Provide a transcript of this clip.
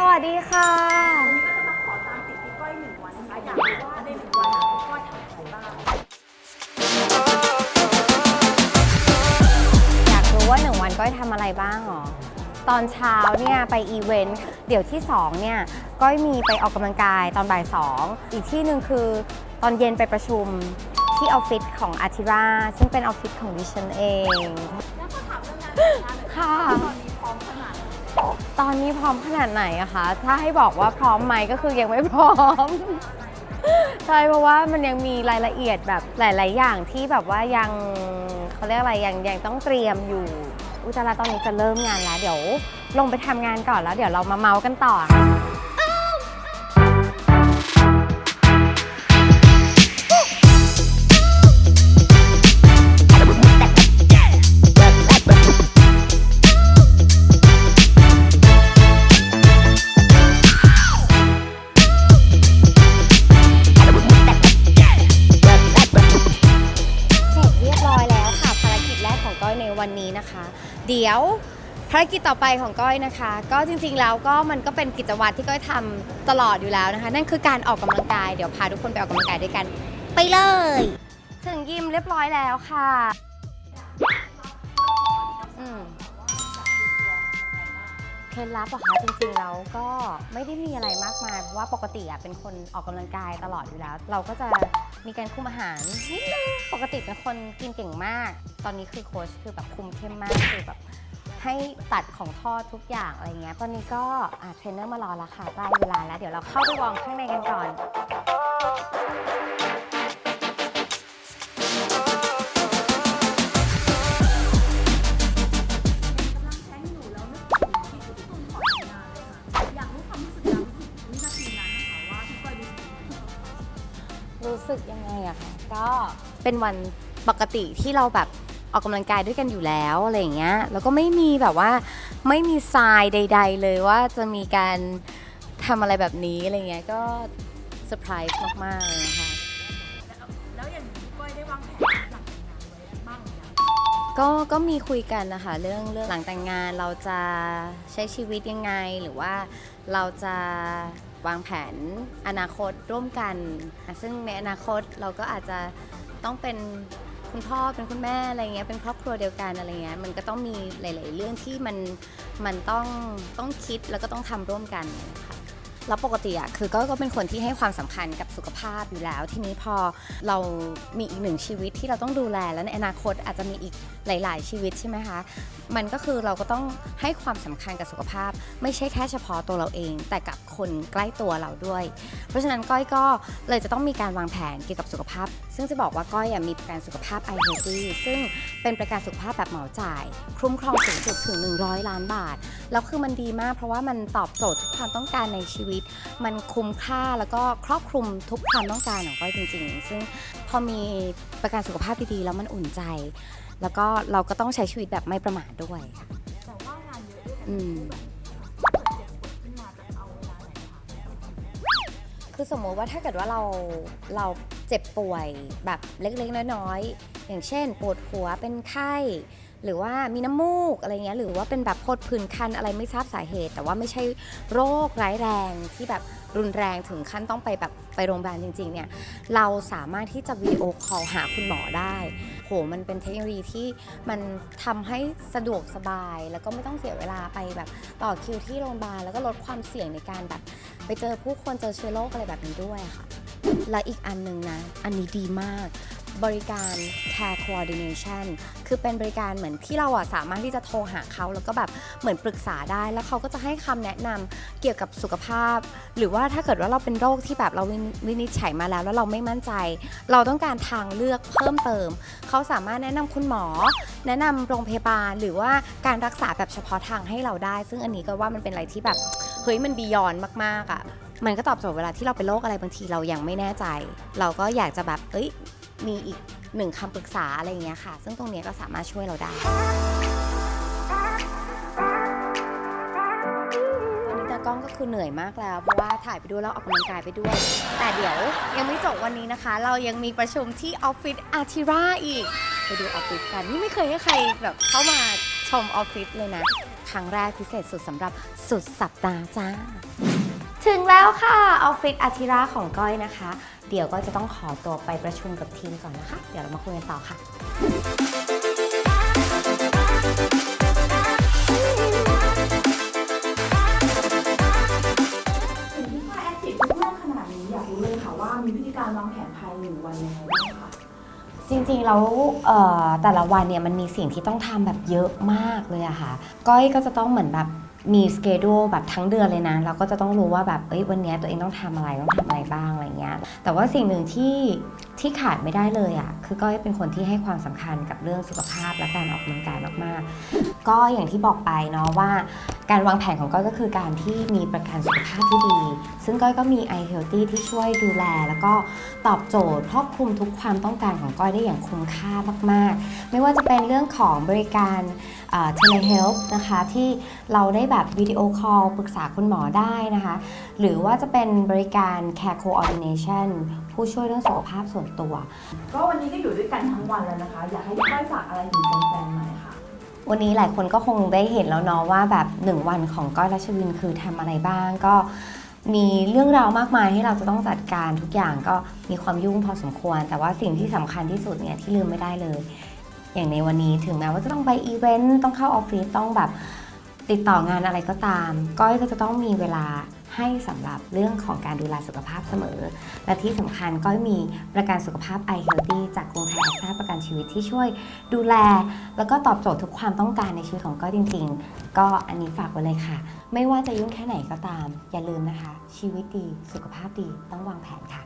สวัสดีค่ะ วันนี้ก็จะมาขอตามติดพี่ก้อยหนึ่งวันนะคะอยากรู้ว่าในหนึ่งวันอะพี่ก้อยทำอะไรบ้าง อยากรู้ว่าหนึ่งวันก้อยทำอะไรบ้างหรอ ตอนเช้าเนี่ยไปอีเวนต์ เดี๋ยวที่2เนี่ยก้อยมีไปออกกำลังกายตอนบ่าย2อีกที่หนึ่งคือตอนเย็นไปประชุมที่ออฟฟิศของอาทิราซึ่งเป็นออฟฟิศของดิฉันเอง แล้วก็ถามเรื่องงานแต่งงานเลยค่ะ ตอนนี้พร้อมขนาดไหน ตอนนี้พร้อมขนาดไหนอะคะ ถ้าให้บอกว่าพร้อมไหมก็คือยังไม่พร้อม ใช่เพราะว่ามันยังมีรายละเอียดแบบหลาย ๆ อย่างที่แบบว่ายังเขาเรียกอะไรยังยังต้องเตรียมอยู่ อุจจาระตอนนี้จะเริ่มงานแล้ว เดี๋ยวลงไปทำงานก่อนแล้ว เดี๋ยวเรามาเมาส์กันต่อค่ะ นวันนี้นะคะ เดี๋ยวภารกิจต่อไปของก้อยนะคะ ก็จริงๆแล้วก็มันก็เป็นกิจวัตรที่ก้อยทำตลอดอยู่แล้วนะคะ นั่นคือการออกกำลังกายเดี๋ยวพาทุกคนไปออกกำลังกายด้วยกัน ไปเลย ถึงยิมเรียบร้อยแล้วค่ะ อืมเค ล็ดลับเหรอะคะจริงๆแล้วก็ไม่ได้มีอะไรมากมาย เพราะว่าปกติอะเป็นคนออกกำลังกายตลอดอยู่แล้ว เราก็จะมีการคุมอาหารนิดนึงปกติเป็นคนกินเก่งมาก ตอนนี้คือโค้ชคือแบบคุมเข้มมากคือแบบให้ตัดของทอดทุกอย่างอะไรเงี้ยตอนนี้ก็อะเทรนเนอร์มารอแล้วค่ะใกล้เวลาแล้ว เดี๋ยวเราเข้าไปวอร์มข้างในกันก่อน สึกยังไงรู้สึกยังไงอะคะก็เป็นวันปกติที่เราแบบออกกำลังกายด้วยกันอยู่แล้วอะไรอย่างเงี้ยแล้วก็ไม่มีแบบว่าไม่มีทรายใด ๆ เลยว่าจะมีการทำอะไรแบบนี้อะไรเงี้ยก็เซอร์ไพรส์มากๆเลยนะคะ แล้วอย่างนี้พี่ก้อยได้วางแผนหลังแต่งงานไว้บ้างหรือยังก็ก็มีคุยกันนะคะเรื่องเรื่องหลังแต่งงานเราจะใช้ชีวิตยังไง หรือว่าเราจะ วางแผนอนาคตร่วมกัน ซึ่งในอนาคตเราก็อาจจะต้องเป็นคุณพ่อเป็นคุณแม่อะไรเงี้ยเป็นครอบครัวเดียวกันอะไรเงี้ยมันก็ต้องมีหลาย ๆ เรื่องที่มันมันต้องต้องคิดแล้วก็ต้องทำร่วมกันค่ะ แล้วปกติอะคือก็ก็เป็นคนที่ให้ความสำคัญกับสุขภาพอยู่แล้ว ทีนี้พอเรามีอีกหนึ่งชีวิตที่เราต้องดูแลแล้วในอนาคตอาจจะมีอีกหลาย ๆ ชีวิตใช่ไหมคะมันก็คือเราก็ต้องให้ความสำคัญกับสุขภาพ ไม่ใช่แค่เฉพาะตัวเราเอง แต่กับคนใกล้ตัวเราด้วย เพราะฉะนั้นก้อยก็เลยจะต้องมีการวางแผนเกี่ยวกับสุขภาพ ซึ่งจะบอกว่าก้อยมีประกันสุขภาพ i h e a l t h y ซึ่งเป็นประกันสุขภาพแบบเหมาจ่าย คุ้มครองสูงสุดถึง 100 ล้านบาท แล้วคือมันดีมากเพราะว่ามันตอบโจทย์ทุกความต้องการในชีวิตมันคุ้มค่าแล้วก็ครอบคลุมทุกความต้องการของก้อยจริง ๆ ซึ่งพอมีประกันสุขภาพดีๆแล้วมันอุ่นใจ แล้วก็เราก็ต้องใช้ชีวิตแบบไม่ประมาทด้วยค่ะแต่ว่างานเยอะด้วยกันอืมถ้าเกิดเจ็บปวดขึ้นมาจะเอาเวลาไหนคะคือสมมติว่าถ้าเกิดว่าเราเราเจ็บป่วยแบบเล็กๆ น้อยๆ อย่างเช่น ปวดหัวเป็นไข้ หรือว่ามีน้ำมูกอะไรเงี้ยหรือว่าเป็นแบบพดผื่นคันอะไรไม่ทราบสาเหตุ แต่ว่าไม่ใช่โรคร้ายแรงที่แบบรุนแรงถึงขั้นต้องไปแบบไปโรงพยาบาลจริงๆเนี่ยเราสามารถที่จะวิดีโอคอลหาคุณหมอได้ โหมันเป็นเทคโนโลยีที่มันทำให้สะดวกสบาย แล้วก็ไม่ต้องเสียเวลาไปแบบต่อคิวที่โรงพยาบาลแล้วก็ลดความเสี่ยงในการแบบไปเจอผู้คนเจอเชื้อโรคอะไรแบบนี้ด้วยค่ะและอีกอันหนึ่งนะ อันนี้ดีมาก บริการ care coordination คือเป็นบริการเหมือนที่เราอะสามารถที่จะโทรหาเขาแล้วก็แบบเหมือนปรึกษาได้ แล้วเขาก็จะให้คำแนะนำเกี่ยวกับสุขภาพ หรือว่าถ้าเกิดว่าเราเป็นโรคที่แบบเราวินิจฉัยมาแล้ว แล้วเราไม่มั่นใจ เราต้องการทางเลือกเพิ่มเติม เขาสามารถแนะนำคุณหมอ แนะนำโรงพยาบาล หรือว่าการรักษาแบบเฉพาะทางให้เราได้ ซึ่งอันนี้ก็ว่ามันเป็นอะไรที่แบบเฮ้ยมันบียอนมากๆอะมันก็ตอบโจทย์เวลาที่เราเป็นโรคอะไรบางทีเรายังไม่แน่ใจ เราก็อยากจะแบบ เอ้ย มีอีกหนึ่งคำปรึกษาอะไรอย่างเงี้ยค่ะ ซึ่งตรงเนี้ยก็สามารถช่วยเราได้วันนี้ตากล้องก็คือเหนื่อยมากแล้ว เพราะว่าถ่ายไปด้วยแล้วออกกำลังกายไปด้วย แต่เดี๋ยวยังไม่จบวันนี้นะคะ เรายังมีประชุมที่ออฟฟิศอาร์ติราอีก ไปดูออฟฟิศกัน นี่ไม่เคยให้ใครแบบเข้ามาชมออฟฟิศเลยนะ ครั้งแรกพิเศษสุดสำหรับสุดสัปดาห์จ้า ถึงแล้วค่ะออฟฟิศอาทิราของก้อยนะคะ เดี๋ยวก็จะต้องขอตัวไปประชุมกับทีมก่อนนะคะ เดี๋ยวเรามาคุยกันต่อค่ะ เห็นพี่ฝ้าแอคทีฟทุกเรื่องขนาดนี้อยากรู้เลยค่ะว่ามีวิธีการวางแผนภายหนึ่งวันยังไงบ้างคะจริงๆแล้วเอ่อแต่ละวันเนี่ยมันมีสิ่งที่ต้องทำแบบเยอะมากเลยอะค่ะ ก้อยก็จะต้องเหมือนแบบ มีสเกดูแบบทั้งเดือนเลยนะ เราก็จะต้องรู้ว่าแบบเอ้ยวันเนี้ยตัวเองต้องทำอะไรต้องทำอะไรบ้างอะไรเงี้ยแต่ว่าสิ่งหนึ่งที่ที่ขาดไม่ได้เลยอะคือก้อยเป็นคนที่ให้ความสำคัญกับเรื่องสุขภาพและการออกกำลังกายมากๆ ก็อย่างที่บอกไปเนาะว่า การวางแผนของก้อยก็คือการที่มีประกันสุขภาพที่ดี ซึ่งก้อยก็มี i healthy ที่ช่วยดูแล แล้วก็ตอบโจทย์ครอบคลุมทุกความต้องการของก้อยได้อย่างคุ้มค่ามาก ๆ ไม่ว่าจะเป็นเรื่องของบริการ เอ่อ telehealth นะคะที่เราได้แบบวิดีโอคอลปรึกษาคุณหมอได้นะคะ หรือว่าจะเป็นบริการ care coordination ผู้ช่วยเรื่องสุขภาพส่วนตัว ก็วันนี้ก็อยู่ด้วยกันทั้งวันแล้วนะคะ อยากให้พี่ฝ้ายฝากอะไรถึงแฟนๆหน่อยค่ะ วันนี้หลายคนก็คงได้เห็นแล้วเนาะว่าแบบหนึ่งวันของก้อยรัชวินคือทำอะไรบ้างก็มีเรื่องราวมากมายให้เราจะต้องจัดการทุกอย่างก็มีความยุ่งพอสมควร แต่ว่าสิ่งที่สำคัญที่สุดเนี่ยที่ลืมไม่ได้เลย อย่างในวันนี้ถึงแม้ว่าจะต้องไปอีเวนต์ต้องเข้าออฟฟิศต้องแบบติดต่องานอะไรก็ตาม ก้อยก็จะต้องมีเวลาให้สำหรับเรื่องของการดูแลสุขภาพเสมอ และที่สำคัญก้อยมีประกันสุขภาพ i healthy จากกรุงไทยแอคซ่าประกันชีวิตที่ช่วยดูแล แล้วก็ตอบโจทย์ทุกความต้องการในชีวิตของก้อยจริง ๆ ก็อันนี้ฝากไว้เลยค่ะ ไม่ว่าจะยุ่งแค่ไหนก็ตาม อย่าลืมนะคะ ชีวิตดีสุขภาพดีต้องวางแผนค่ะ